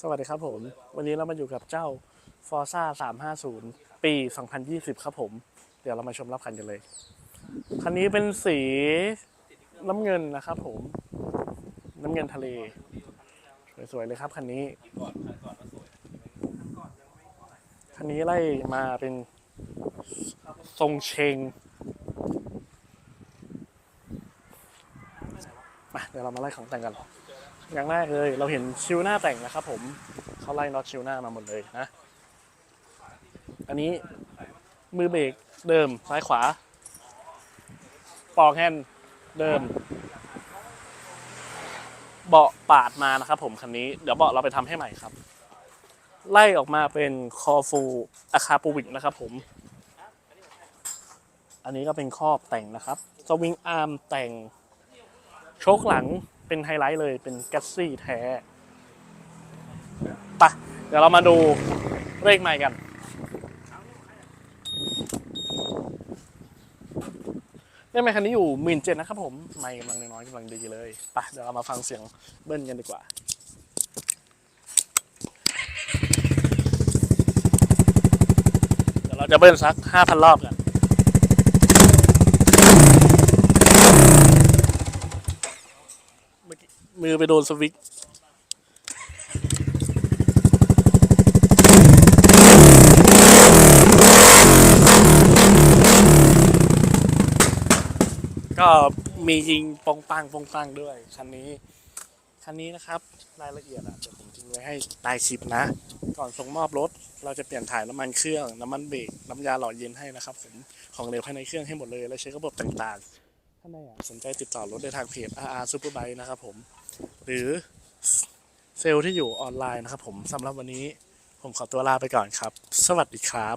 สวัสดีครับผม วันนี้เรามาอยู่กับเจ้า Forza 350 ปี 2020 ครับผม เดี๋ยวเรามาชมรับคันกันเลย คันนี้เป็นสีน้ำเงินนะครับผม น้ำเงินทะเล สวยๆเลยครับคันนี้ คันนี้ไล่มาเป็นทรงเชงมาเดี๋ยวเรามาไล่ของแต่งกัน อย่างแรกเลยเราเห็นชิวหน้าแต่งนะครับผมเขาไล่น็อตชิวหน้ามาหมดเลยนะ อันนี้มือเบรกเดิมซ้ายขวา ปอกแฮนด์เดิม เบาะปาดมานะครับผมคันนี้เดี๋ยวเบาะเราไปทำให้ใหม่ครับ ไล่ออกมาเป็นคอฟูอาคาปูวิกนะครับผม อันนี้ก็เป็นครอบแต่งนะครับ สวิงอาร์มแต่งโชคหลัง เป็นไฮไลท์เลยเป็นแกสซี่แท้ไปะเดี๋ยวเรามาดูเลขใหม่กัน เลขใหม่คันนี้อยู่หมื่นเจ็ดนะครับผมไม่กำลังน้อยกำลังดีเลยไปะเดี๋ยวเรามาฟังเสียงเบิ้ลกันดีกว่าเดี๋ยวเราจะเบิ้ลสักห้าพันรอบกัน เมือไปโดนสวิกก็มียิงปองปังปองปังด้วย คันนี้ คันนี้นะครับรายละเอียดอะเดี๋ยวผมทิ้งไว้ให้ต้คลิปนะ ก่อนส่งมอบรถ เราจะเปลี่ยนถ่ายน้ำมันเครื่อง น้ำมันเบรกน้ำยาหล่อเย็นให้นะครับผมของเหลวภายในเครื่องให้หมดเลย และเช็คระบบต่างๆ ถ้าไม่อยากสนใจติดต่อรถได้ทางเพจ RR Superbike นะครับผม หรือเซลล์ที่อยู่ออนไลน์นะครับผมสำหรับวันนี้ผมขอตัวลาไปก่อนครับ สวัสดีครับ